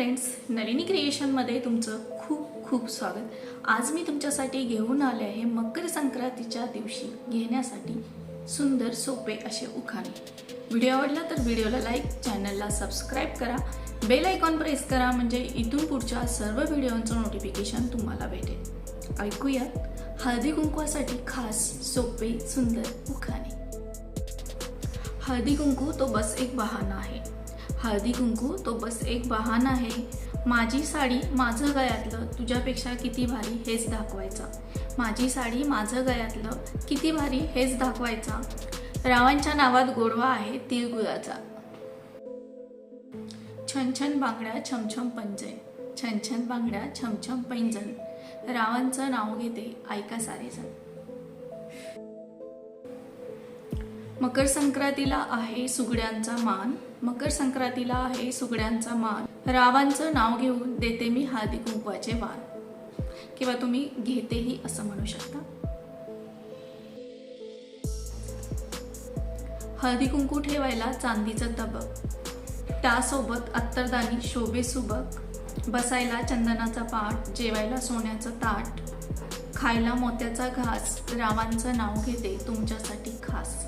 Friends Nalini क्रिएशनमध्ये तुमचं खूप खूप स्वागत. आज मी तुमच्यासाठी घेऊन आले आहे मकर संक्रांतीच्या दिवशी घेण्यासाठी सुंदर सोपे असे उखाणे. व्हिडिओ आवडला तर व्हिडिओला लाईक चॅनलला सबस्क्राईब करा. बेल आयकॉन प्रेस करा म्हणजे इथून पुढच्या सर्व व्हिडिओंचं नोटिफिकेशन तुम्हाला भेटेल. ऐकूयात हळदी कुंकवासाठी खास सोपे सुंदर उखाणे. हळदी कुंकू तो बस एक बहाणा आहे. हळदी कुंकू तो बस एक बहाणा आहे. माझी साडी माझं गळ्यातलं तुझ्यापेक्षा किती भारी हेच दाखवायचा. माझी साडी माझं गळ्यातलं किती भारी हेच दाखवायचा. रावांच्या नावात गोडवा आहे तिळगुळाचा. छन छन बांगड्या छमछम पंजन छन छन बांगड्या छमछम पैंजन रावांचं नाव घेते ऐका सारेजण. मकर संक्रांतीला आहे सुगड्यांचा मान. मकर संक्रांतीला आहे सुगड्यांचा मान. रावांचं नाव घेऊन देते मी हळदी कुंकवाचे वाण. किंवा तुम्ही घेतेही असं म्हणू शकता. हळदी कुंकू ठेवायला चांदीचं तबक. त्यासोबत अत्तरदानी शोभे सुबक. बसायला चंदनाचा पाठ जेवायला सोन्याचं ताट. खायला मोत्याचा घास रावांचं नाव घेते तुमच्यासाठी खास.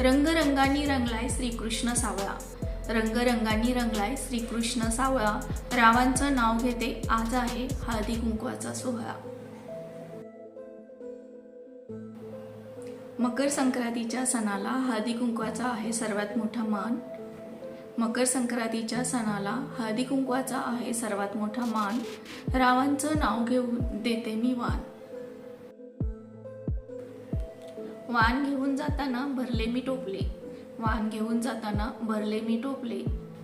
रंगरंगानी रंगलाय श्रीकृष्ण सावळा. रंगरंगानी रंगलाय श्रीकृष्ण सावळा. रावांचं नाव घेते आज आहे हळदी कुंकवाचा सोहळा. मकर संक्रांतीच्या सणाला हळदी कुंकवाचा आहे सर्वात मोठा मान. मकर संक्रांतीच्या सणाला हळदी कुंकवाचा आहे सर्वात मोठा मान. रावांचं नाव घेऊन देते मी वान वाण घेऊन जाताना भरले मी टोपले. वाण घेऊन जाताना भरले मी टोपले.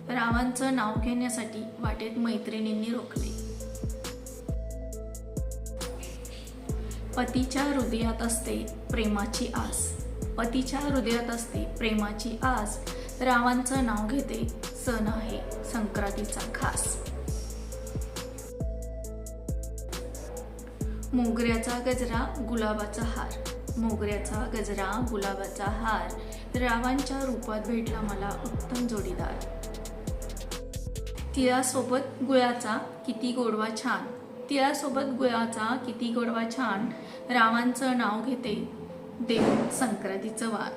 रावांचं नाव घेण्यासाठी वाटेत मैत्रिणींनी रोखले. पतीच्या हृदयात असते प्रेमाची आस. पतीच्या हृदयात असते प्रेमाची आस. रावांचं नाव घेते सण आहे संक्रांतीचा खास. मोगऱ्याचा गजरा गुलाबाचा हार. मोगऱ्याचा गजरा गुलाबाचा हार रावांच्या रूपात भेटला मला उत्तम जोडीदार. तिळासोबत गुळाचा किती गोडवा छान. तिळासोबत गुळाचा किती गोडवा छान. रावांचं नाव घेते देव संक्रांतीचं वार.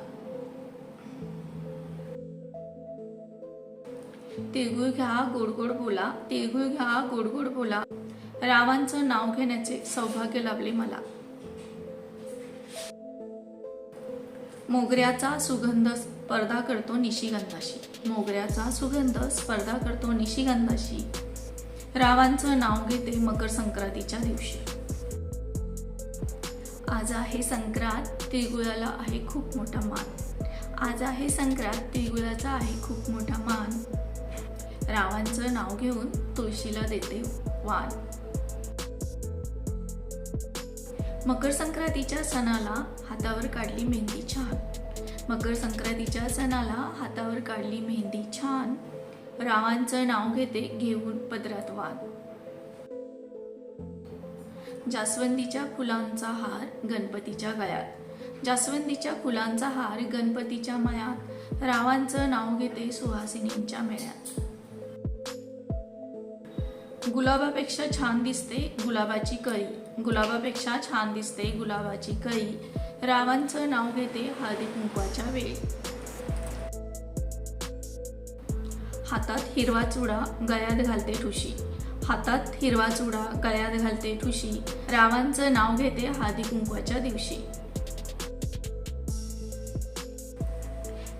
तिळगुळ घ्या गोड गोड बोला तिळगुळ घ्या गोडगोड बोला. रावांचं नाव घेण्याचे सौभाग्य लाभले मला. मोगऱ्याचा सुगंध स्पर्धा करतो निशिगंधाशी. मोगऱ्याचा सुगंध स्पर्धा करतो निशिगंधाशी. रावांचं नाव घेते मकर संक्रांतीच्या दिवशी. आज आहे संक्रांत तिळगुळाला आहे खूप मोठा मान. आज आहे संक्रांत तिळगुळाचा आहे खूप मोठा मान. रावांचं नाव घेऊन तुळशीला देते वान मकर संक्रांतीच्या सणाला हातावर काढली मेहंदी छान. मकर संक्रांतीच्या सणाला हातावर काढली मेहंदी छान. रावांचं नाव घेते घेऊन पदरात वाद. जास्वंदीच्या फुलांचा हार गणपतीच्या गळ्यात. जास्वंदीच्या फुलांचा हार गणपतीच्या मयात रावांचं नाव घेते सुहासिनींच्या मेळ्यात. गुलाबापेक्षा छान दिसते गुलाबाची कळी. गुलाबापेक्षा छान दिसते गुलाबाची कळी. रावांचं नाव घेते हळदी कुंकवाच्या वेळी. हातात हिरवा चुडा गळ्यात घालते ठुशी. हातात हिरवा चुडा गळ्यात घालते ठुशी. रावांचं नाव घेते हळदी कुंकवाच्या दिवशी.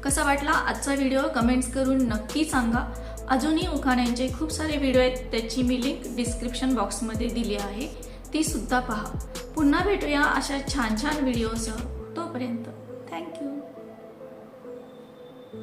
कसा वाटला आजचा व्हिडिओ? कमेंट्स करून नक्की सांगा. अजूनही उखाण्यांचे खूप सारे व्हिडिओ आहेत त्याची मी लिंक डिस्क्रिप्शन बॉक्समध्ये दिली आहे. ती सुद्धा पहा. पुन्हा भेटूया अशा छान छान व्हिडिओसह. तोपर्यंत थँक्यू